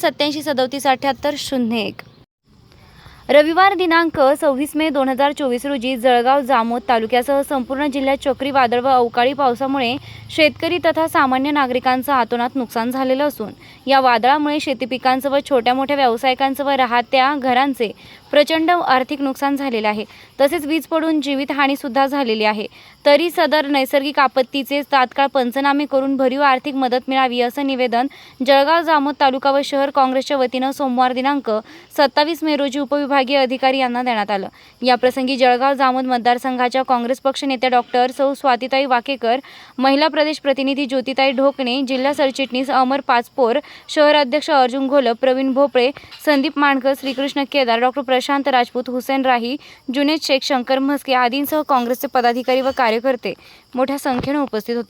सत्याऐंशी सदोतीस अठ्याहत्तर शून्य एक. रविवार दिनांक सव्वीस मे दोन हजार चोवीस रोजी जळगाव जामोद तालुक्यासह संपूर्ण जिल्ह्यात चक्रीवादळ व अवकाळी पावसामुळे शेतकरी तथा सामान्य नागरिकांचं हातोनात नुकसान झालेलं असून या वादळामुळे शेती पिकांचं व छोट्या मोठ्या व्यावसायिकांचं व राहत्या घरांचे प्रचंड आर्थिक नुकसान झालेलं आहे. तसेच वीज पडून जीवितहानीसुद्धा झालेली आहे. तरी सदर नैसर्गिक आपत्तीचे तात्काळ पंचनामे करून भरीव आर्थिक मदत मिळावी असं निवेदन जळगाव जामोद तालुका व शहर काँग्रेसच्या वतीनं सोमवार दिनांक सत्तावीस मे रोजी उपविभागीय अधिकारी यांना देण्यात आलं. याप्रसंगी जळगाव जामोद मतदारसंघाच्या काँग्रेस पक्ष नेत्या डॉक्टर सौ स्वातीताई वाकेकर महिला प्रदेश प्रतिनिधी ज्योतिताई ढोकणे जिल्हा सरचिटणीस अमर पाचपोर शहर अध्यक्ष अर्जुन घोलप प्रवीण भोपळे संदीप माणकर श्रीकृष्ण केदार डॉक्टर प्रशांत राजपूत हुसेन राही जुनेद शेख शंकर म्हस्के आदींसह काँग्रेसचे पदाधिकारी व कार्यकर्ते मोठ्या संख्येनं उपस्थित होते.